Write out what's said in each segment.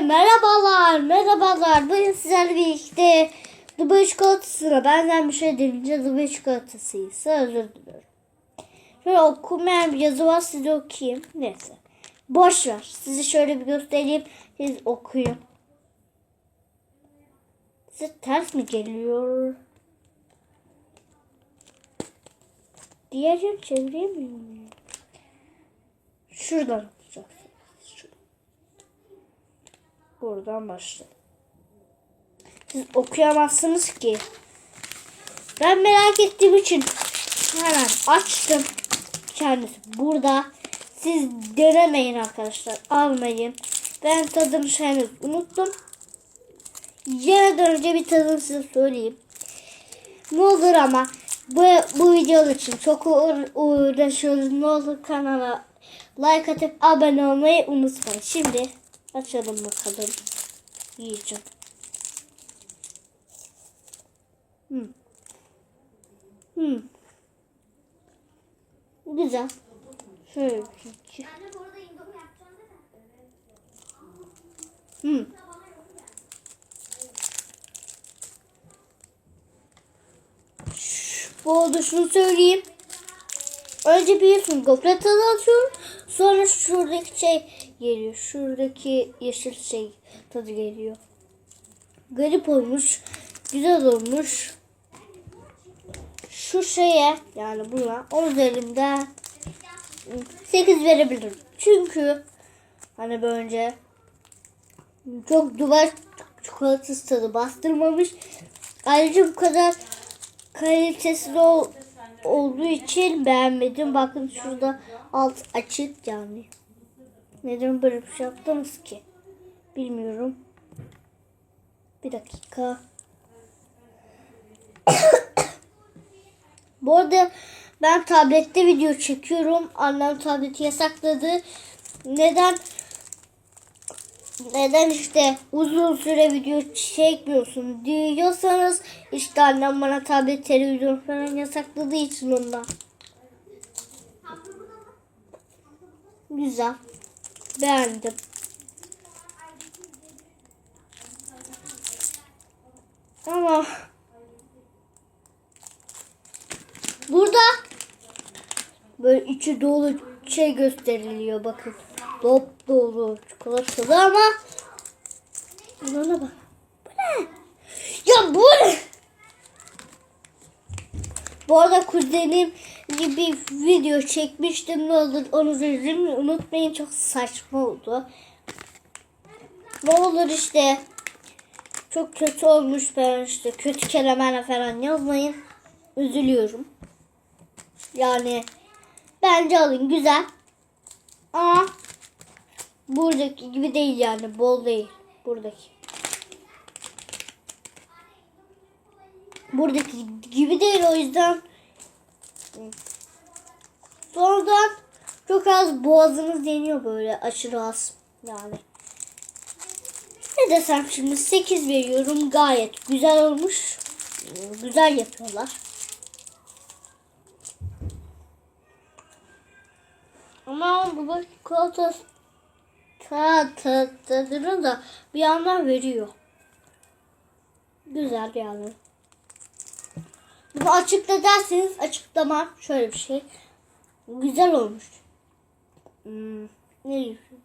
Merhabalar, merhabalar. Bugün sizlerle birlikte Dubai çikolatasına benden bir şey demeyince Dubai çikolatasıysa özür diliyorum. Şöyle okunmayan bir yazı var size okuyayım. Neyse. Boş ver. Size şöyle bir göstereyim. Siz okuyun. Size ters mi geliyor? Diğer yan çeviremiyor muyum? Şuradan okuyacaksınız. Buradan başla. Siz okuyamazsınız ki. Ben merak ettiğim için hemen açtım. Kendisi burada. Siz denemeyin arkadaşlar. Almayın. Ben tadını henüz unuttum. Yemeden önce bir tadını size söyleyeyim. Ne olur ama bu, bu video için çok uğra- uğraşıyoruz. Ne olur kanala like atıp abone olmayı unutmayın. Şimdi açalım bakalım. Yiyeceğim. Hmm. Hmm. Güzel. Şöyle bir şey. Hmm. Bu oldu şunu söyleyeyim. Önce biliyorsun gofret tadı atıyorum. Sonra şuradaki şey geliyor. Şuradaki yeşil şey tadı geliyor. Garip olmuş. Güzel olmuş. Şu şeye yani buna 10 üzerinden 8 verebilirim. Çünkü hani önce çok duvar çikolatası tadı bastırmamış. Ayrıca bu kadar kalitesiz ol, olduğu için beğenmedim. Bakın şurada alt açık yani. Neden böyle bir şey yaptınız ki? Bilmiyorum. Bir dakika. Bu arada ben tablette video çekiyorum. Annem tableti yasakladı. Neden? Neden işte uzun süre video çekmiyorsun diyorsanız işte annem bana tablet televizyon falan yasakladığı için ondan. Güzel. Beğendim. Ama burada böyle içi dolu şey gösteriliyor bakın. Dop dolu çikolatalı ama Buna bak. Bu ne? Ya bu ne? Bu arada kuzenim bir video çekmiştim. Ne olur onu sözümü unutmayın. Çok saçma oldu. Ne olur işte. Çok kötü olmuş ben işte. Kötü kelimeler falan yazmayın. Üzülüyorum. Yani bence alın güzel. Ama buradaki gibi değil yani. Bol değil. Buradaki. Buradaki gibi değil o yüzden. Sonradan çok az boğazınız deniyor böyle aşırı az yani. Ne desem şimdi 8 veriyorum gayet güzel olmuş. Güzel yapıyorlar. Ama bu bak çikolata ta, ta, tadını da bir yandan veriyor. Güzel yani. Bunu açıkla derseniz açıklama şöyle bir şey. Güzel olmuş. Hmm, ne diyorsun?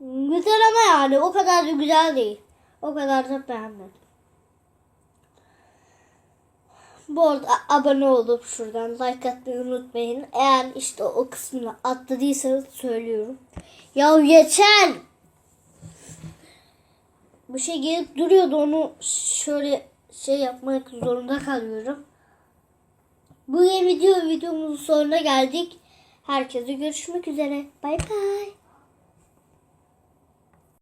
Güzel ama yani o kadar da güzel değil. O kadar da beğenmedim. Bu arada abone olup şuradan like atmayı unutmayın. Eğer işte o kısmını atladıysanız söylüyorum. Ya yeter! Bu şey gelip duruyordu onu şöyle şey yapmak zorunda kalıyorum. Bu video videomuzun sonuna geldik. Herkese görüşmek üzere. Bay bay.